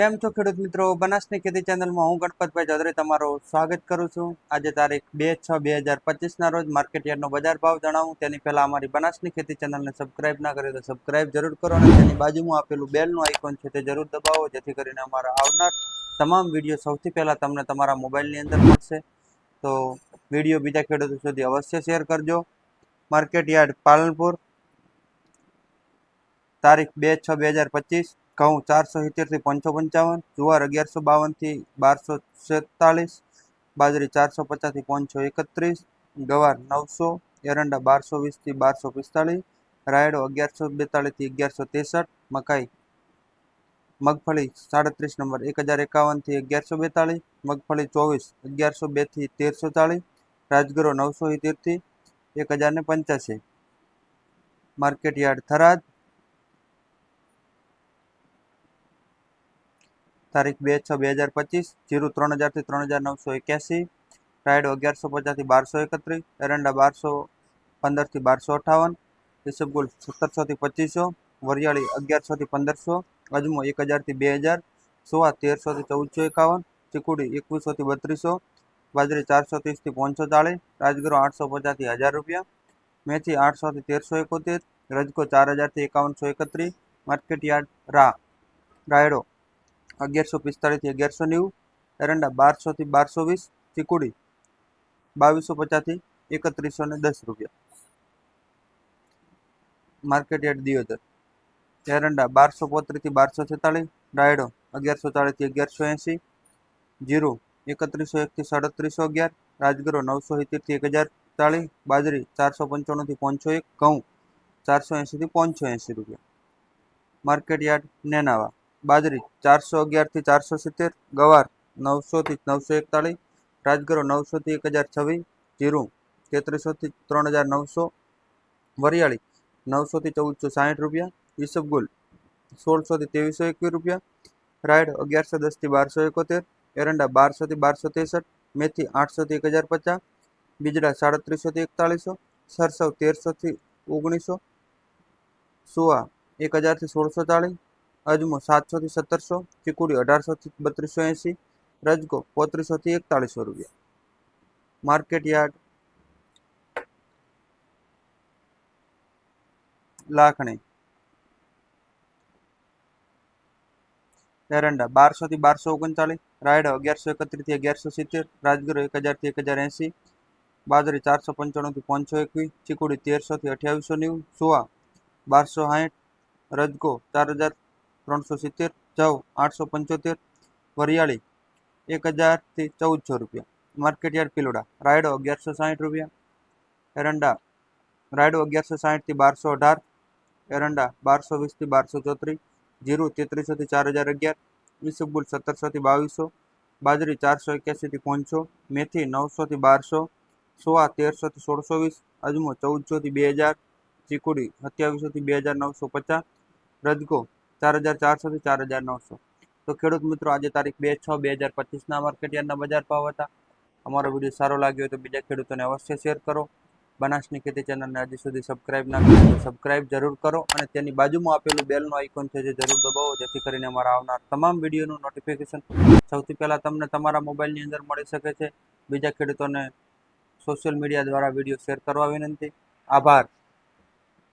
કેમ છો ખેડૂત મિત્રો? બનાસની ખેતી ચેનલમાં હું ગણપતભાઈ ચૌધરી તમારું સ્વાગત કરું છું. આજે તારીખ બે છ બે હજાર પચીસના રોજ માર્કેટ યાર્ડનો બજાર ભાવ જણાવું. તેની પહેલાં અમારી બનાસની ખેતી ચેનલને સબસ્ક્રાઇબ ના કરી તો સબસ્ક્રાઇબ જરૂર કરો અને તેની બાજુમાં આપેલું બેલનું આઇકોન છે તે જરૂર દબાવો, જેથી કરીને અમારા આવનાર તમામ વીડિયો સૌથી પહેલાં તમને તમારા મોબાઈલની અંદર મળશે. તો વીડિયો બીજા ખેડૂતો સુધી અવશ્ય શેર કરજો. માર્કેટ યાર્ડ પાલનપુર, તારીખ બે છ બે હજાર પચીસ. ઘઉં ચારસો સિત્તેરથી પાંચસો પંચાવન, જુવાર અગિયારસો બાવનથી બારસો છેતાલીસ બાજરી ચારસો પચાસથી પાંચસો એકત્રીસ, ગવાર નવસો, એરંડા બારસો વીસથી બારસો પિસ્તાળીસ, રાયડો અગિયારસો બેતાળીસથી અગિયારસો ત્રેસઠ, મકાઈ મગફળી સાડત્રીસ નંબર એક હજાર એકાવનથી અગિયારસો બેતાળીસ, મગફળી ચોવીસ અગિયારસો બેથી તેરસો ચાળીસ, રાજગરો નવસો સિત્તેરથી એક હજારને પંચ્યાસી. માર્કેટ યાર્ડ થરાદ તારીખ બે છ બે હજાર પચીસ, જીરું ત્રણ હજારથી ત્રણ હજાર નવસો એક્યાસી, રાયડો અગિયારસો પચાસથી બારસો એકત્રીસ, એરંડા બારસો પંદરથી બારસો અઠાવન ઈસબગુલ સત્તરસોથી પચીસો, વરિયાળી અગિયારસોથી પંદરસો, અજમો એક હજારથી બે હજાર, સોવા તેરસોથી ચૌદસો એકાવન, ચીકુડી એકવીસોથી બત્રીસો, બાજરી ચારસો ત્રીસથી પાંચસો ચાળીસ, રાજગરો આઠસો પચાસથી હજાર રૂપિયા, મેથી આઠસોથી તેરસો એકોતેર, રજકો ચાર હજારથી એકાવનસો એકત્રીસ માર્કેટ યાર્ડ રા, રાયડો અગિયારસો પિસ્તાળીસથી અગિયારસો નેવું, એરંડા બારસોથી બારસો વીસ, ચીકુડી બાવીસો પચાસથી એકત્રીસો ને દસ રૂપિયા. માર્કેટ યાર્ડ દિયોદર, એરંડા બારસો પોત્રીસથી બારસો છેતાળીસ રાયડો અગિયારસો ચાળીસથી અગિયારસો એંસી જીરું એકત્રીસો એકથી સાડત્રીસો અગિયાર, રાજગરો નવસો સિત્તેરથી એક હજાર ચાળીસ બાજરી ચારસો પંચાણુંથી પાંચસો એક, ઘઉં ચારસો એંસીથી પાંચસો એંસી રૂપિયા. માર્કેટ યાર્ડ નેનાવા બાજરી, ચારસો અગિયારથી ચારસો સિત્તેર, ગવાર નવસોથી નવસો એકતાળીસ, રાજગરો નવસોથી એક હજાર છવ્વીસ, જીરું તેત્રીસોથી ત્રણ હજાર નવસો, વરિયાળી નવસોથી ચૌદસો સાઠ રૂપિયા ઈસબગુલ સોળસોથી ત્રેવીસો એકવીસ રૂપિયા, રાયડ અગિયારસો દસથી બારસો એકોતેર, એરંડા બારસોથી બારસો ત્રેસઠ, મેથી આઠસોથી એક હજાર પચાસ, બીજડા સાડત્રીસોથી એકતાળીસો, સરસવ તેરસોથી ઓગણીસો સુવા એક હજારથી સોળસો ચાળીસ અજમો સાતસોથી સત્તરસો, ચીકુડી અઢારસોથી બત્રીસો એંસી રજકો પોત્રીસોથી એકતાળીસો રૂપિયા. Market yard. લાખણી. એરંડા બારસોથી બારસો ઓગણચાળીસ, રાયડો અગિયારસો એકત્રીસથી અગિયારસો સિત્તેર, રાજગરો એક હજારથી એક હજાર એંસી બાજરી ચારસો પંચાણુંથી પાંચસો એકવીસ, ચીકુડી તેરસોથી અઠ્યાવીસો નેવું સુવા બારસો સાઠ રજકો ચાર હજાર ત્રણસો સિત્તેર, જવ આઠસો પંચોતેર, વરિયાળી એક હજારથી ચૌદસો રૂપિયા. માર્કેટ યાર્ડ પિલોડા રાયડો અગિયારસો સાઠ રૂપિયા. એરંડા, રાયડો અગિયારસો સાહીઠથી બારસો અઢાર. એરંડા બારસો વીસથી બારસો ચોત્રીસ. જીરું તેત્રીસોથી ચાર હજાર અગિયાર. ઈસબગુલ સત્તરસોથી બાવીસો. બાજરી ચારસો એક્યાસીથી પાંચસો. મેથી નવસોથી બારસો. સોવા તેરસોથી સોળસો વીસ. અજમો ચૌદસોથી બે હજાર. ચીકુડી સત્યાવીસોથી બે હજાર નવસો પચાસ. રજકો ચાર હજાર ચારસોથી ચાર હજાર નવસો. તો ખેડૂત મિત્રો, આજે તારીખ બે છ બે હજાર પચીસના માર્કેટ યાર્ડના બજાર ભાવ હતા. અમારો વીડિયો સારો લાગ્યો હોય તો બીજા ખેડૂતોને અવશ્ય શેર કરો. બનાસની ખેતી ચેનલને હજી સુધી સબસ્ક્રાઇબ ના કરી તો સબસ્ક્રાઇબ જરૂર કરો અને તેની બાજુમાં આપેલું બેલનું આઇકોન છે જે જરૂર દબાવો, જેથી કરીને અમારા આવનાર તમામ વિડીયોનું નોટિફિકેશન સૌથી પહેલાં તમને તમારા મોબાઈલની અંદર મળી શકે છે. બીજા ખેડૂતોને સોશિયલ મીડિયા દ્વારા વીડિયો શેર કરવા વિનંતી. આભાર.